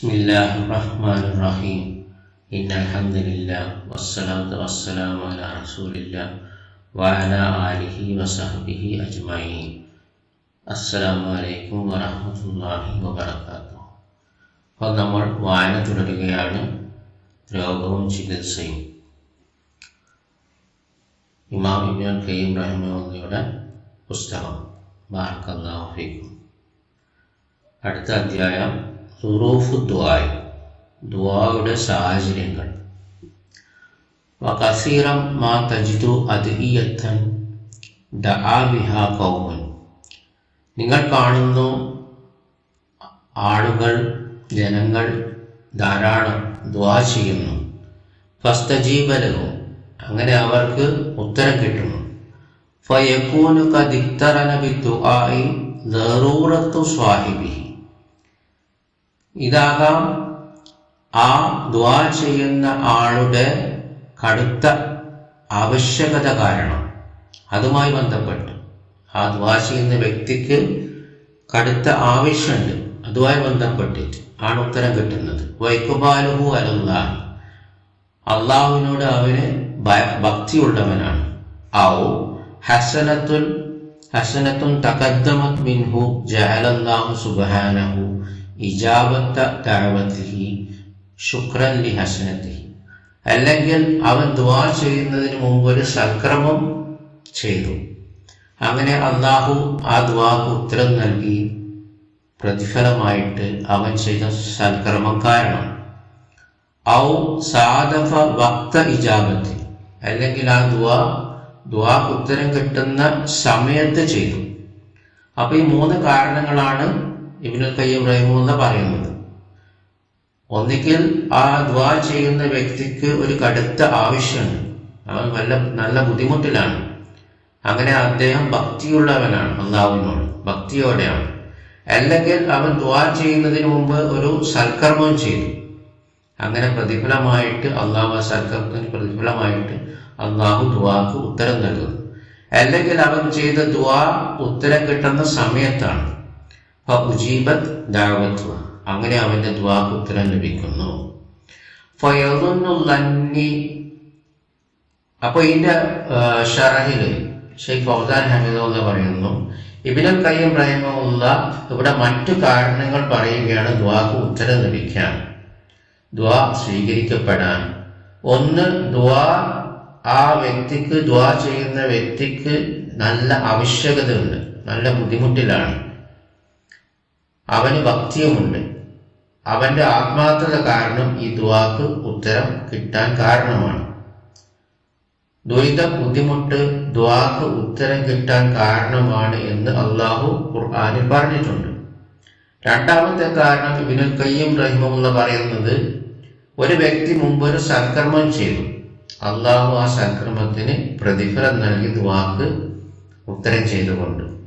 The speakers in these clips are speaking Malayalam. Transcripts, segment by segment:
بسم الله الرحمن الرحيم إن الحمد لله والصلاة والسلام على رسول الله وعلى آله وصحبه أجمعين السلام عليكم ورحمة الله وبركاته അപ്പോൾ നമ്മൾ വായന തുടരുകയാണ് രോഗവും ചികിത്സയും ഇമാം ഇബ്നുൽ ഖയ്യിം റഹിമയുടെ പുസ്തകം ബാർക്കല്ലാഹു ഫീക്കും അടുത്ത അധ്യായം സുറൂഫ് ദുആയ് ദുആയുടെ സാഹചര്യങ്ങൾ. വകസീറം മാ തജിദു അദ്ഇയത്തൻ ദആ ബിഹാ ഖൗമുൻ. നിങ്ങൾ കാണുന്നു ആളുകൾ ജനങ്ങൾ ധാരാളം ദുആ ചെയ്യുന്നു. ഫസ്തജീബലവും അങ്ങനെ അവർക്ക് ഉത്തരം കിട്ടുന്നു. ഫയക്കൂനു കദിക്തറന ബിദ്ദുആഇ ദറൂറത്തു സ്വാഹിബിഹി. ഇതാകാം ആ ദ്വാ ചെയ്യുന്ന ആളുടെ കടുത്ത ആവശ്യകത കാരണം. അതുമായി ബന്ധപ്പെട്ട് ആ ദ്വാ ചെയ്യുന്ന വ്യക്തിക്ക് കടുത്ത ആവശ്യമുണ്ട്. അതുമായി ബന്ധപ്പെട്ടിട്ട് ആണ് ഉത്തരം കിട്ടുന്നത്. വൈക്കുബാലുഹു അലുല്ലാ അള്ളാഹുവിനോട് അവന് ഭക്തിയുള്ളവനാണ്. ഔ ഹസനത്തുൽ ഹസനത്തുൻ തകദ്ദമത് മിൻഹു ജഹലല്ലാഹു സുബ്ഹാനഹു. ഇജാബത്ത ദഅവതിഹി ശുക്രൻ ലി ഹസനത്തിഹി അല്ലെങ്കിൽ അവൻ ദുആ ചെയ്യുന്നതിന് മുമ്പ് ഒരു സക്രമം ചെയ്തു. അങ്ങനെ അള്ളാഹു ആ ദുആക്ക് ഉത്തരം നൽകി. പ്രതിഫലമായിട്ട് അവൻ ചെയ്ത സൽക്രമം കാരണം. ഔ സാദഫ വക്ത ഇജാബത്തിൽ അല്ലെങ്കിൽ ആ ദുആ ദുആക്ക് ഉത്തരം കിട്ടുന്ന സമയത്ത് ചെയ്തു. അപ്പൊ ഈ മൂന്ന് കാരണങ്ങളാണ് ഇബ്നുൽ കയ്യം റഹിമെന്ന് പറയുന്നത്. ഒന്നിക്കിൽ ആ ദ്വാ ചെയ്യുന്ന വ്യക്തിക്ക് ഒരു കടുത്ത ആവശ്യമുണ്ട്. അവൻ നല്ല നല്ല ബുദ്ധിമുട്ടിലാണ്. അങ്ങനെ അദ്ദേഹം ഭക്തിയുള്ളവനാണ് അള്ളാഹുവിനോട് ഭക്തിയോടെയാണ്. അല്ലെങ്കിൽ അവൻ ദ്വാ ചെയ്യുന്നതിന് മുമ്പ് ഒരു സൽക്കർമ്മം ചെയ്തു. അങ്ങനെ പ്രതിഫലമായിട്ട് അള്ളാഹു ആ സൽക്കർമ്മത്തിന് പ്രതിഫലമായിട്ട് അള്ളാഹു ദുവാക്ക് ഉത്തരം നൽകുന്നു. അല്ലെങ്കിൽ അവൻ ചെയ്ത ദുവാ ഉത്തരം കിട്ടുന്ന സമയത്താണ്. ഉജീബത് ദാവത്വ. അങ്ങനെ അവന്റെ ദ്വാക്ക് ഉത്തരം ലഭിക്കുന്നു. ഫയദുന്നു ലന്നി അപ്പൊ ഇതിന്റെ ഷറഹിൽ ഷെയ്ഖ് ഫൗസാൻ ഹമീദുള്ള പറയുന്നു ഇബിനൽ കയ്യം റഹിമുള്ള ഇവിടെ മറ്റു കാരണങ്ങൾ പറയുകയാണ് ദ്വാക്ക് ഉത്തരം ലഭിക്കാൻ. ദ്വാ സ്വീകരിക്കപ്പെടാൻ. ഒന്ന് ദ്വാ ആ വ്യക്തിക്ക് ദ്വാ ചെയ്യുന്ന വ്യക്തിക്ക് നല്ല ആവശ്യകതയുണ്ട് നല്ല ബുദ്ധിമുട്ടിലാണ്. അവന് ഭക്തിയുമുണ്ട്. അവന്റെ ആത്മാർത്ഥത കാരണം ഈ ദുവാക്ക് ഉത്തരം കിട്ടാൻ കാരണമാണ്. ദുരിതം ബുദ്ധിമുട്ട് ദുവാക്ക് ഉത്തരം കിട്ടാൻ കാരണമാണ് എന്ന് അള്ളാഹു ഖുർആാനിൽ പറഞ്ഞിട്ടുണ്ട്. രണ്ടാമത്തെ കാരണം ഇബിനുൽ കയ്യം റഹിമുള്ള പറയുന്നത് ഒരു വ്യക്തി മുമ്പ് ഒരു സൽക്കർമ്മം ചെയ്തു. അള്ളാഹു ആ സൽക്കർമ്മത്തിന് പ്രതിഫലം നൽകി ദുവാക്ക് ഉത്തരം ചെയ്തുകൊണ്ട്.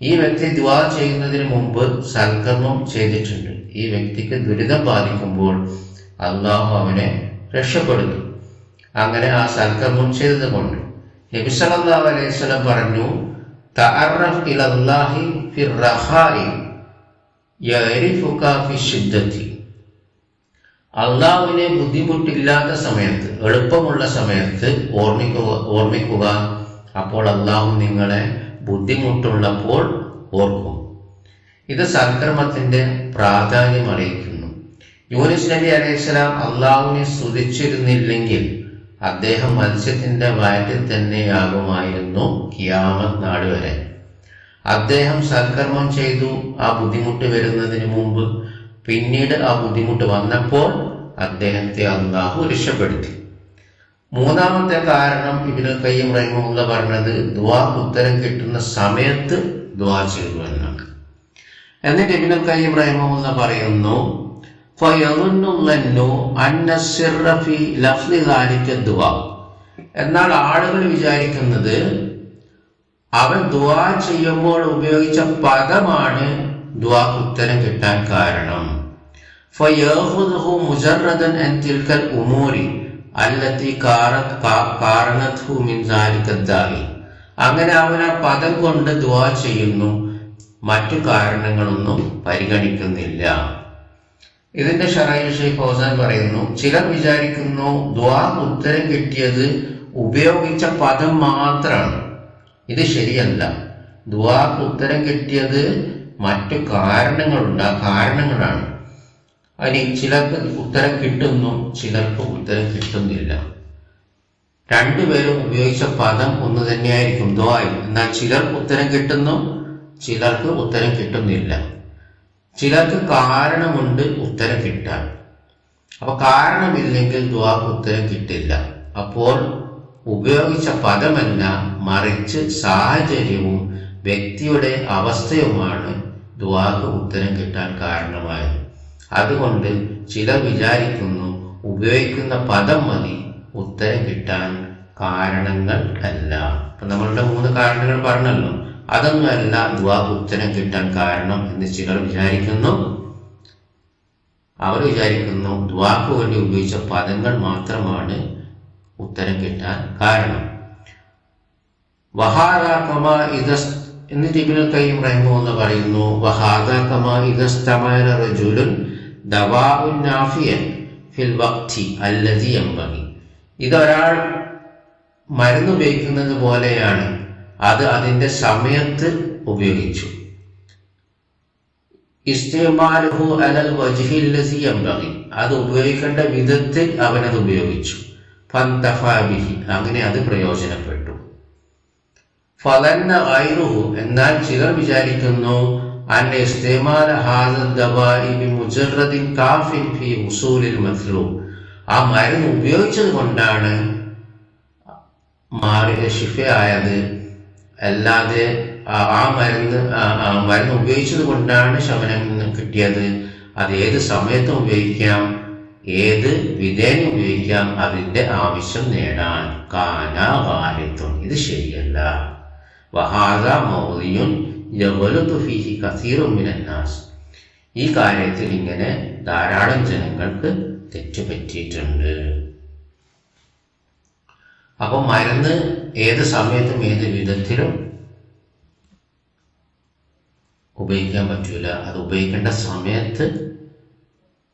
ഈ വ്യക്തി ദ്വാ ചെയ്യുന്നതിന് മുമ്പ് സൽക്കർമ്മം ചെയ്തിട്ടുണ്ട്. ഈ വ്യക്തിക്ക് ദുരിതം ബാധിക്കുമ്പോൾ അള്ളാഹു അവനെ രക്ഷപ്പെടുന്നു. അങ്ങനെ ആ സൽക്കർമ്മം ചെയ്തത് കൊണ്ട് നബി സല്ലല്ലാഹു അലൈഹി വസല്ലം പറഞ്ഞു അള്ളാഹുവിനെ ബുദ്ധിമുട്ടില്ലാത്ത സമയത്ത് എളുപ്പമുള്ള സമയത്ത് ഓർമ്മിക്കുക ഓർമ്മിക്കുക. അപ്പോൾ അള്ളാഹു നിങ്ങളെ ബുദ്ധിമുട്ടുള്ളപ്പോൾ ഓർക്കും. ഇത് സൽക്കർമ്മത്തിന്റെ പ്രാധാന്യം അറിയിക്കുന്നു. യൂനിസ് നബി അലൈഹിസ്സലാം അള്ളാഹുവിനെ സ്തുതിച്ചിരുന്നില്ലെങ്കിൽ അദ്ദേഹം മത്സ്യത്തിന്റെ വയറ്റിൽ തന്നെയാകുമായിരുന്നു കിയാമത് നാട് വരെ. അദ്ദേഹം സൽക്കർമ്മം ചെയ്തു ആ ബുദ്ധിമുട്ട് വരുന്നതിന് മുമ്പ് പിന്നീട് ആ ബുദ്ധിമുട്ട് വന്നപ്പോൾ അദ്ദേഹത്തെ അള്ളാഹു രക്ഷപ്പെടുത്തി. മൂന്നാമത്തെ കാരണം ഇബിന് കയ്യം റഹിമുള്ള പറഞ്ഞത് ദ്വാ ഉത്തരം കിട്ടുന്ന സമയത്ത് ദ്വാ ചെയ്തു എന്നാണ്. എന്നിട്ട് ഇബിന് കയ്യം റഹിമുള്ള പറയുന്നു എന്നാൽ ആളുകൾ വിചാരിക്കുന്നത് അവൻ ദ്വാ ചെയ്യുമ്പോൾ ഉപയോഗിച്ച പദമാണ് ദ്വാ ഉത്തരം കിട്ടാൻ കാരണം. ഫയഹു മുജറദൻ തിൽക്കൽ ഉമൂരി. അല്ലത്തി ദാഇ അങ്ങനെ അവൻ ആ പദം കൊണ്ട് ദുവാ ചെയ്യുന്നു. മറ്റു കാരണങ്ങളൊന്നും പരിഗണിക്കുന്നില്ല. ഇതിന്റെ ഷറയിൽ ഷെയ്ഖ് ഫൗസാൻ പറയുന്നു ചിലർ വിചാരിക്കുന്നു ദ്വാ ഉത്തരം കിട്ടിയത് ഉപയോഗിച്ച പദം മാത്രമാണ് ഇത് ശരിയല്ല. ദ്വാ ഉത്തരം കിട്ടിയത് മറ്റു കാരണങ്ങളുണ്ട് ആ കാരണങ്ങളാണ്. അതിന് ചിലർക്ക് ഉത്തരം കിട്ടുന്നു ചിലർക്ക് ഉത്തരം കിട്ടുന്നില്ല. രണ്ടുപേരും ഉപയോഗിച്ച പദം ഒന്ന് തന്നെയായിരിക്കും ദ്വായി. എന്നാൽ ചിലർക്ക് ഉത്തരം കിട്ടുന്നു ചിലർക്ക് ഉത്തരം കിട്ടുന്നില്ല. ചിലർക്ക് കാരണമുണ്ട് ഉത്തരം കിട്ടാൻ. അപ്പൊ കാരണമില്ലെങ്കിൽ ദ്വാക്ക് ഉത്തരം കിട്ടില്ല. അപ്പോൾ ഉപയോഗിച്ച പദമല്ല മറിച്ച് സാഹചര്യവും വ്യക്തിയുടെ അവസ്ഥയുമാണ് ദ്വാക്ക് ഉത്തരം കിട്ടാൻ കാരണമായത്. അതുകൊണ്ട് ചിലർ വിചാരിക്കുന്നു ഉപയോഗിക്കുന്ന പദം മതി. ഉത്തരം കിട്ടാൻ കാരണങ്ങൾ അല്ല. അപ്പൊ നമ്മളുടെ മൂന്ന് കാരണങ്ങൾ പറഞ്ഞല്ലോ. അതൊന്നുമല്ല ദുവാ ഉത്തരം കിട്ടാൻ കാരണം എന്ന് ചിലർ വിചാരിക്കുന്നു. അവർ വിചാരിക്കുന്നു ദ്വാക്ക് വേണ്ടി ഉപയോഗിച്ച പദങ്ങൾ മാത്രമാണ് ഉത്തരം കിട്ടാൻ കാരണം. വഹാദ കമ ഇദസ് എന്നിട്ട് ഖയ്യിം എന്ന് പറയുന്നു വഹാദ കമ റജുലുൻ ദവാഉൻ ഫിൽ ഇതൊരാൾ മരുന്ന് ഉപയോഗിക്കുന്നത് പോലെയാണ്. അത് അതിന്റെ സമയത്ത് ഉപയോഗിച്ചു. അലൽ അത് ഉപയോഗിക്കേണ്ട വിധത്തിൽ അവനത് ഉപയോഗിച്ചു. അങ്ങനെ അത് പ്രയോജനപ്പെട്ടു. ഫലന്ന ഐറുഹു എന്നാൽ ചിലർ വിചാരിക്കുന്നു അൻ استعمال هذا الدواء بمجرد كاف في وصول المطلوب ആ മരുന്ന് ഉപയോഗിച്ചത് കൊണ്ടാണ് മാറി ഷിഫയായത് അല്ലാതെ ആ- മരുന്ന് മരുന്ന് ഉപയോഗിച്ചത് കൊണ്ടാണ് ശമനം കിട്ടിയത്. അത് ഏത് സമയത്തും ഉപയോഗിക്കാം ഏത് വിധേന ഉപയോഗിക്കാം അതിന്റെ ആവശ്യം നേടാൻ. കാന വാരിത്വം ഇത് ശരിയല്ല. വഹാദ മൗലിയുൻ ഈ കാര്യത്തിൽ ഇങ്ങനെ ധാരാളം ജനങ്ങൾക്ക് തെറ്റുപറ്റിയിട്ടുണ്ട്. അപ്പം മരുന്ന് ഏത് സമയത്തും ഏത് വിധത്തിലും ഉപയോഗിക്കാൻ പറ്റൂല. അത് ഉപയോഗിക്കേണ്ട സമയത്ത്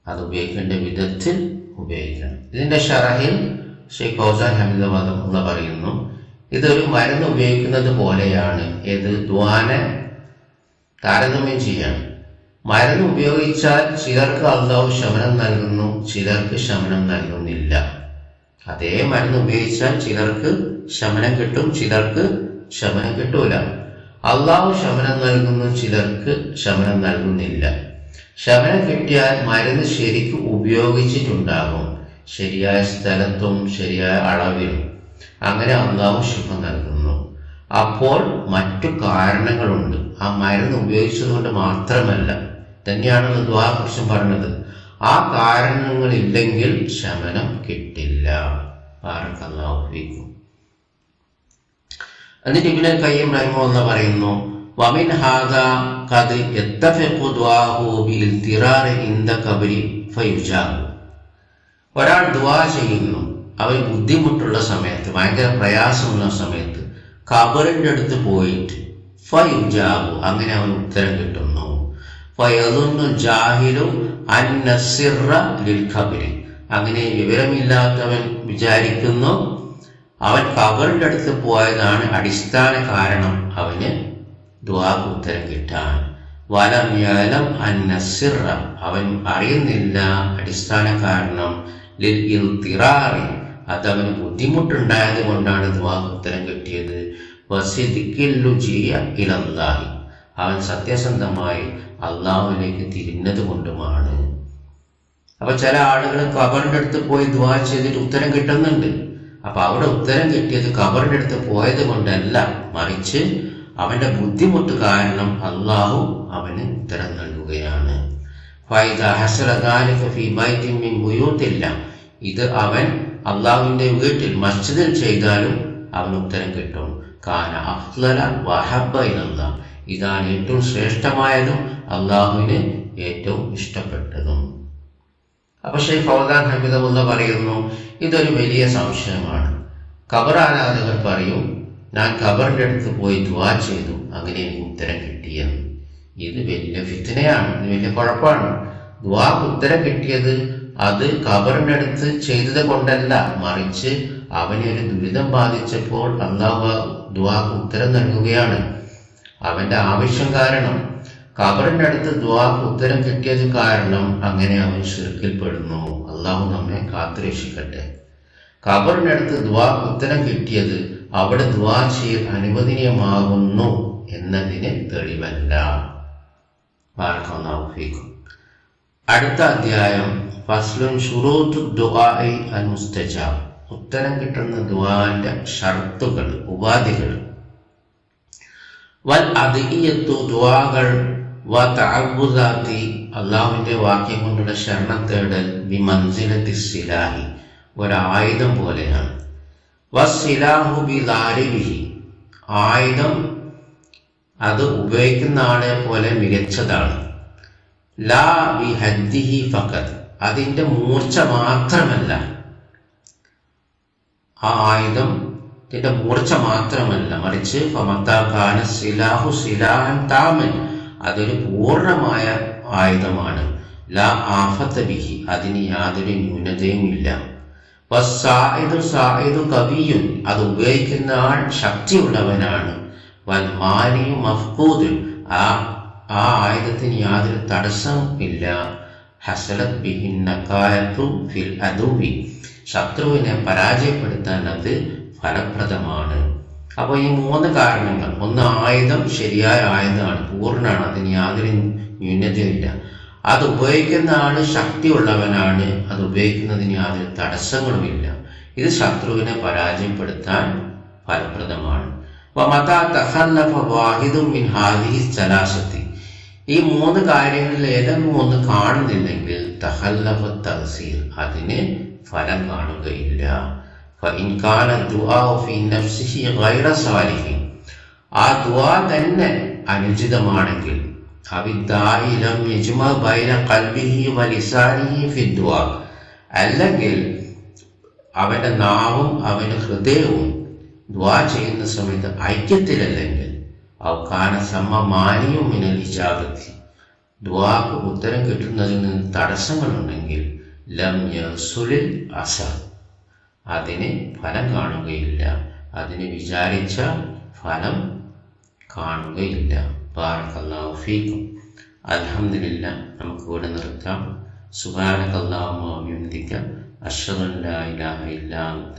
അത് ഉപയോഗിക്കേണ്ട വിധത്തിൽ ഉപയോഗിക്കണം. ഇതിന്റെ ഷറഹിൽ ഷെയ്ഖ് ഹമീദാബാദം ഉള്ള പറയുന്നു ഇതൊരു മരുന്ന് ഉപയോഗിക്കുന്നത് പോലെയാണ്. ഏത് ദ്വാനെ താരതമ്യം ചെയ്യാം മരുന്ന് ഉപയോഗിച്ചാൽ ചിലർക്ക് അള്ളാഹു ശമനം നൽകുന്നു ചിലർക്ക് ശമനം നൽകുന്നില്ല. അതേ മരുന്ന് ഉപയോഗിച്ചാൽ ചിലർക്ക് ശമനം കിട്ടും ചിലർക്ക് ശമനം കിട്ടൂല. അള്ളാഹു ശമനം നൽകുന്നു ചിലർക്ക് ശമനം നൽകുന്നില്ല. ശമനം കിട്ടിയാൽ മരുന്ന് ശരിക്കും ഉപയോഗിച്ചിട്ടുണ്ടാകും. ശരിയായ സ്ഥലത്തും ശരിയായ അളവിലും. അങ്ങനെ അള്ളാഹു ശുഭം നൽകുന്നു. അപ്പോൾ മറ്റു കാരണങ്ങളുണ്ട്. ആ മരുന്ന് ഉപയോഗിച്ചതുകൊണ്ട് മാത്രമല്ല. തന്നെയാണ് ദ്വാകൃഷ്ണൻ പറഞ്ഞത്. ആ കാരണങ്ങളില്ലെങ്കിൽ ശമനം കിട്ടില്ല. എന്നിട്ട് ഇവിടെ കയ്യും ഇബ്നുൽ എന്ന് പറയുന്നു വമിൻ ഹാദ കത് ഫയുജാബു ഒരാൾ ദുആ ചെയ്യുന്നു അവൻ ബുദ്ധിമുട്ടുള്ള സമയത്ത് ഭയങ്കര പ്രയാസമുള്ള സമയത്ത് ഖബറിന്റെ അടുത്ത് പോയിട്ട് ഫയുജാബു അങ്ങനെ അവൻ ഉത്തരം കിട്ടുന്നു. ഫയദുന്നു ജാഹിലു ലിൽ അങ്ങനെ വിവരമില്ലാത്തവൻ വിചാരിക്കുന്നു അവൻ ഖബറിന്റെ അടുത്ത് പോയതാണ് അടിസ്ഥാന കാരണം അവന് ദ്വാക്ക് ഉത്തരം കിട്ടാൻ. വലം യലം അന്നസിറ അവൻ അറിയുന്നില്ല അടിസ്ഥാന കാരണം. ലിൽ ഇൽത്തിറാറി അതവന് ബുദ്ധിമുട്ടുണ്ടായത് കൊണ്ടാണ് ഉത്തരം കിട്ടിയത്. ഇലന്തായി ജിയ ഇലല്ലാഹി. അവൻ സത്യസന്ധമായി അള്ളാഹുവിലേക്ക് തിരിഞ്ഞത് കൊണ്ടുമാണ്. അപ്പൊ ചില ആളുകൾ കബറിന്റെ അടുത്ത് പോയി ദ്വാ ചെയ്തിട്ട് ഉത്തരം കിട്ടുന്നുണ്ട്. അപ്പൊ അവിടെ ഉത്തരം കിട്ടിയത് കബറിന്റെ അടുത്ത് പോയത് കൊണ്ടല്ല. മറിച്ച് അവന്റെ ബുദ്ധിമുട്ട് കാരണം അള്ളാഹു അവന് ഉത്തരം നൽകുകയാണ്. ഫൈദ ഹസറ ഇത് അവൻ അള്ളാഹുവിന്റെ വീട്ടിൽ മസ്ജിദിൽ ചെയ്താലും അവന് ഉത്തരം കിട്ടും. കാന അഫ്ലല വഹബ എന്നുള്ള ഇതാണ് ഏറ്റവും ശ്രേഷ്ഠമായതും അള്ളാഹുവിന് ഏറ്റവും ഇഷ്ടപ്പെട്ടതും. അപ്പൊ ഷെയ്ഖ് ഫൗദാൻ ഹമീദമുല്ല പറയുന്നു ഇതൊരു വലിയ സംശയമാണ്. ഖബർ ആരാധകർ പറയും ഞാൻ ഖബറിന്റെ അടുത്ത് പോയി ദ്വാ ചെയ്തു അങ്ങനെ എനിക്ക് ഉത്തരം കിട്ടിയെന്ന്. ഇത് വലിയ ഫിത്തനയാണ് ഇത് വലിയ കുഴപ്പമാണ്. ദ്വാക്ക് ഉത്തരം കിട്ടിയത് അത് കബറിനടുത്ത് ചെയ്തത് കൊണ്ടല്ല മറിച്ച് അവനെ ഒരു ദുരിതം ബാധിച്ചപ്പോൾ അള്ളാഹു ദുവാക്ക് ഉത്തരം നൽകുകയാണ്. അവന്റെ ആവശ്യം കാരണം കബറിന്റെ അടുത്ത് ദ്വാക്ക് ഉത്തരം കിട്ടിയത് കാരണം അങ്ങനെ അവൻ ഷിർക്കിൽപ്പെടുന്നു അള്ളാഹു നമ്മെ കാത്തുരക്ഷിക്കട്ടെ. ഖബറിന്റെ അടുത്ത് ദ്വാ ഉത്തരം കിട്ടിയത് അവിടെ ദ്വാ ചെയ്യൽ അനുവദനീയമാകുന്നു എന്നതിന് തെളിവല്ല. അടുത്ത അധ്യായം. ഫസ്ലുൻ ഷുറൂത്ത് ഉത്തരം കിട്ടുന്ന ദുആന്റെ ഷർത്തുകൾ ഉപാധികൾ. വൽ അതിയത്തു ദുആകൾ വ തഅബ്ബുദാത്തി അള്ളാഹുവിന്റെ വാക്യം കൊണ്ടുള്ള ശരണം തേടൽ ബി മൻസിലത്തി സിലാഹി. ഒരായുധം പോലെയാണ്. വസ്സിലാഹു ബി ദാരിബിഹി. ആയുധം അത് ഉപയോഗിക്കുന്ന ആളെ പോലെ മികച്ചതാണ്. ലാ ബി ഹദ്ദിഹി അതിന്റെ മൂർച്ച മാത്രമല്ല. ആ ആയുധം ഇതിന്റെ മൂർച്ച മാത്രമല്ല. മറിച്ച് ഫമത്താഖാന സിലാഹു സിലാഹൻ താമൻ. അതൊരു പൂർണമായ ആയുധമാണ്. ലാ ആഫത്ത് ബിഹി. അതിന് യാതൊരു ന്യൂനതയും ഇല്ല വസ്സായിദു സായിദു കവിയും അത് ഉപയോഗിക്കുന്ന ആൾ ശക്തിയുള്ളവനാണ്. വൽ മാനിയും മഫ്കൂദുൻ. ആ ആ ആയുധത്തിന് യാതൊരു തടസ്സവും ഇല്ല. ഹസലത് ഫിൽ അദൂബി ശത്രുവിനെ പരാജയപ്പെടുത്താൻ അത് ഫലപ്രദമാണ്. അപ്പോൾ ഈ മൂന്ന് കാരണങ്ങൾ ഒന്ന് ആയുധം ശരിയായ ആയുധമാണ് പൂർണമാണ് അതിന് യാതൊരു ന്യൂനതയില്ല അത് ഉപയോഗിക്കുന്ന ആൾ ശക്തിയുള്ളവനാണ് അത് ഉപയോഗിക്കുന്നതിന് യാതൊരു തടസ്സങ്ങളുമില്ല. ഇത് ശത്രുവിനെ പരാജയപ്പെടുത്താൻ ഫലപ്രദമാണ്. മത തഹല്ലഫ വാഹിദും മിൻ ഹാദിഹി സലാസത്തി. ഈ മൂന്ന് കാര്യങ്ങളിൽ ഏതെങ്കിലും ഒന്ന് കാണുന്നില്ലെങ്കിൽ തഹല്ലഫ തഹസീർ അതിന് ഫലം കാണുകയില്ല. ആ ദുവാ തന്നെ അനുചിതമാണെങ്കിൽ അല്ലെങ്കിൽ അവന്റെ നാവും അവന്റെ ഹൃദയവും ദ്വാ ചെയ്യുന്ന സമയത്ത് ഐക്യത്തിലല്ലെങ്കിൽ അവക്കാന സമ്മ മാനിയും മിനൽ ഇജാബത്തി ദ്വാക്ക് ഉത്തരം കിട്ടുന്നതിൽ നിന്ന് തടസ്സങ്ങളുണ്ടെങ്കിൽ ലംയ സുലിൽ അസ അതിന് ഫലം കാണുകയില്ല. അതിന് വിചാരിച്ച ഫലം കാണുകയില്ല. ബാറക്കല്ലാഹു ഫീക്കും. അലഹമില്ല നമുക്ക് ഇവിടെ നിർത്താം. സുബാനക്കല്ലാഹു അഭിനന്ദിക്ക. അഷ്ഹദുല്ലാ ഇലാഹ ഇല്ലാ അന്ത